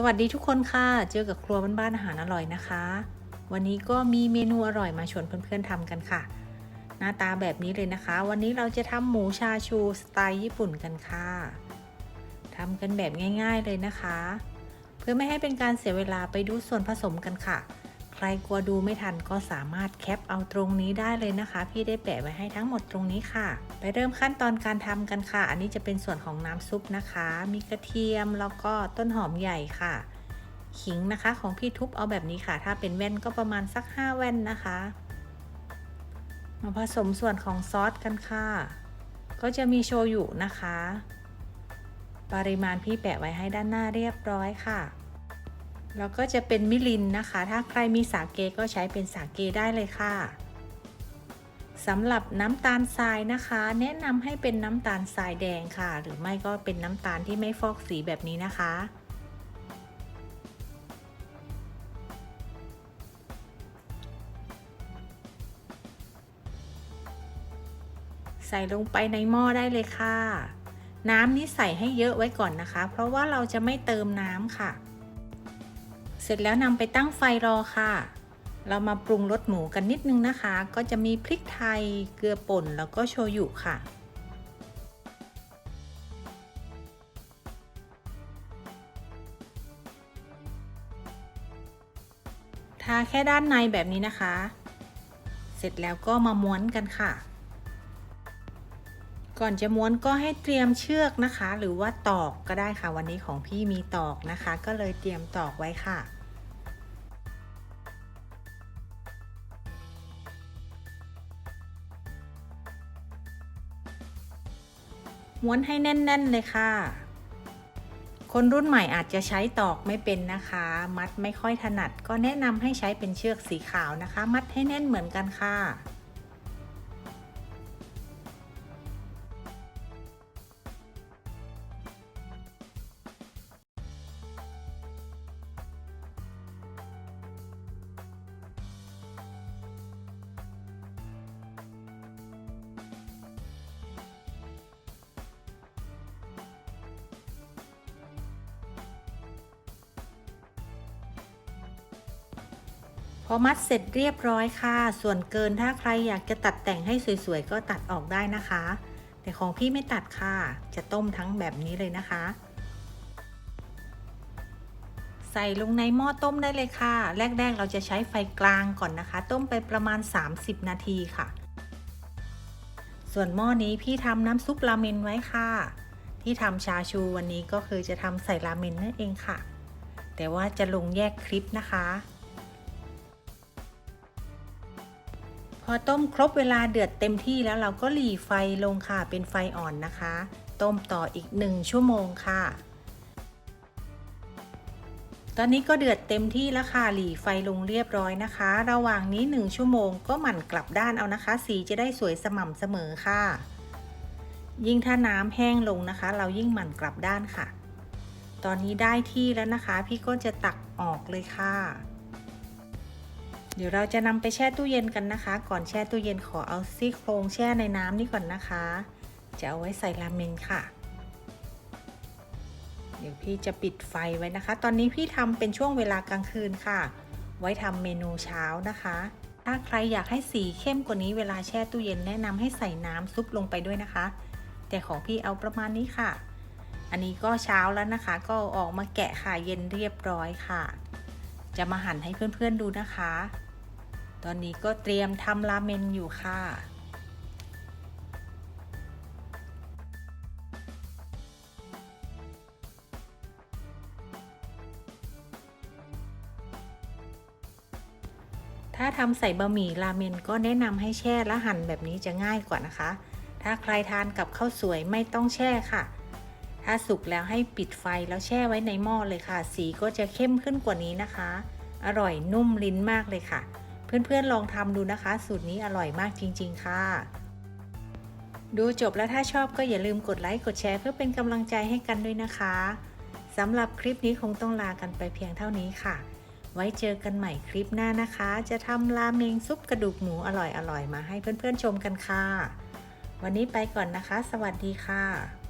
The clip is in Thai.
สวัสดีทุกคนค่ะ เจอกับครัวบ้านๆอาหารอร่อยนะคะ วันนี้ก็มีเมนูอร่อยมาชวนเพื่อนๆทำกันค่ะ หน้าตาแบบนี้เลยนะคะ วันนี้เราจะทำหมูชาชูสไตล์ญี่ปุ่นกันค่ะทำกันแบบง่าย ๆเลยนะคะ เพื่อไม่ให้เป็นการเสียเวลาไปดูส่วนผสมกันค่ะ ใครกลัวดูไม่ทันก็สามารถแคปเอาตรงนี้ได้เลยนะคะ พี่ได้แปะไว้ให้ทั้งหมดตรงนี้ค่ะ ไปเริ่มขั้นตอนการทำกันค่ะ อันนี้จะเป็นส่วนของน้ำซุปนะคะ มีกระเทียมแล้วก็ต้นหอมใหญ่ค่ะ ขิงนะคะของพี่ทุบเอาแบบนี้ค่ะ ถ้าเป็นแว่นก็ประมาณสัก 5 แว่นนะคะ มาผสมส่วนของซอสกันค่ะ ก็จะมีโชยุนะคะ ปริมาณพี่แปะไว้ให้ด้านหน้าเรียบร้อยค่ะ แล้วก็จะเป็นมิลินนะคะ ถ้าใครมีสาเกก็ใช้เป็นสาเกได้เลยค่ะสำหรับน้ำตาลทรายนะคะ แนะนำให้เป็นน้ำตาลทรายแดงค่ะ หรือไม่ก็เป็นน้ำตาลที่ไม่ฟอกสีแบบนี้นะคะ ใส่ลงไปในหม้อได้เลยค่ะ น้ำนี้ใส่ให้เยอะไว้ก่อนนะคะ เพราะว่าเราจะไม่เติมน้ำค่ะ สร็จแล้วนำไปตั้งไฟรอค่ะ เรามาปรุงรสหมูกันนิดนึงนะคะ ก็จะมีพริกไทย เกลือป่นแล้วก็โชยุค่ะ ทาแค่ด้านในแบบนี้นะคะ เสร็จแล้วก็มาม้วนกันค่ะ ก่อนจะม้วนก็ให้เตรียมเชือกนะคะ หรือว่าตอกก็ได้ค่ะ วันนี้ของพี่มีตอกนะคะ ก็เลยเตรียมตอกไว้ค่ะ ม้วนให้แน่น ๆ เลยค่ะ คนรุ่นใหม่อาจจะใช้ตอกไม่เป็นนะคะ มัดไม่ค่อยถนัด ก็แนะนำให้ใช้เป็นเชือกสีขาวนะคะ มัดให้แน่นเหมือนกันค่ะ พอมัดเสร็จเรียบร้อยค่ะ ส่วนเกินถ้าใครอยากจะตัดแต่งให้สวยๆ ก็ตัดออกได้นะคะ แต่ของพี่ไม่ตัดค่ะ จะต้มทั้งแบบนี้เลยนะคะ ใส่ลงในหม้อต้มได้เลยค่ะ แรกๆ เราจะใช้ไฟกลางก่อนนะคะ ต้มไปประมาณ 30 นาทีค่ะ ส่วนหม้อนี้พี่ทำน้ำซุปราเมนไว้ค่ะ ที่ทำชาชูวันนี้ก็คือจะทำใส่ราเมนนั่นเองค่ะ แต่ว่าจะลงแยกคลิปนะคะ พอต้มครบเวลาเดือดเต็มที่แล้วเราก็หลีไฟลงค่ะเป็นไฟอ่อนนะคะ ต้มต่ออีก 1 ชั่วโมงค่ะ ตอนนี้ก็เดือดเต็มที่แล้วค่ะหลีไฟลงเรียบร้อยนะคะ ระหว่างนี้ 1 ชั่วโมงก็หมั่นกลับด้านเอานะคะ สีจะได้สวยสม่ำเสมอค่ะ ยิ่งถ้าน้ำแห้งลงนะคะ เรายิ่งหมั่นกลับด้านค่ะ ตอนนี้ได้ที่แล้วนะคะ พี่ก็จะตักออกเลยค่ะ เดี๋ยวเราจะนำไปแช่ตู้เย็นกันนะคะ ก่อนแช่ตู้เย็นขอเอาซี่โครงแช่ในน้ำนี่ก่อนนะคะ จะเอาไว้ใส่ราเมนค่ะ เดี๋ยวพี่จะปิดไฟไว้นะคะ ตอนนี้พี่ทำเป็นช่วงเวลากลางคืนค่ะ ไว้ทำเมนูเช้านะคะ ถ้าใครอยากให้สีเข้มกว่านี้เวลาแช่ตู้เย็นแนะนำให้ใส่น้ำซุปลงไปด้วยนะคะ แต่ของพี่เอาประมาณนี้ค่ะ อันนี้ก็เช้าแล้วนะคะ ก็ออกมาแกะค่ะเย็นเรียบร้อยค่ะจะมาหั่นให้เพื่อนๆดูนะคะ ตอนนี้ก็เตรียมทำราเมนอยู่ค่ะ ถ้าทำใส่บะหมี่ราเมนก็แนะนำให้แช่และหั่นแบบนี้จะง่ายกว่านะคะ ถ้าใครทานกับข้าวสวยไม่ต้องแช่ค่ะ ถ้าสุกแล้วให้ปิดไฟแล้วแช่ไว้ในหม้อเลยค่ะ สีก็จะเข้มขึ้นกว่านี้นะคะ อร่อยนุ่มลิ้นมากเลยค่ะ เพื่อนๆลองทำดูนะคะ สูตรนี้อร่อยมากจริง ๆ ค่ะ ดูจบแล้วถ้าชอบก็อย่าลืมกดไลค์กดแชร์เพื่อเป็นกำลังใจให้กันด้วยนะคะสำหรับคลิปนี้คงต้องลากันไปเพียงเท่านี้ค่ะ ไว้เจอกันใหม่คลิปหน้านะคะ จะทำราเมงซุปกระดูกหมูอร่อยๆมาให้เพื่อนๆชมกันค่ะ วันนี้ไปก่อนนะคะ สวัสดีค่ะ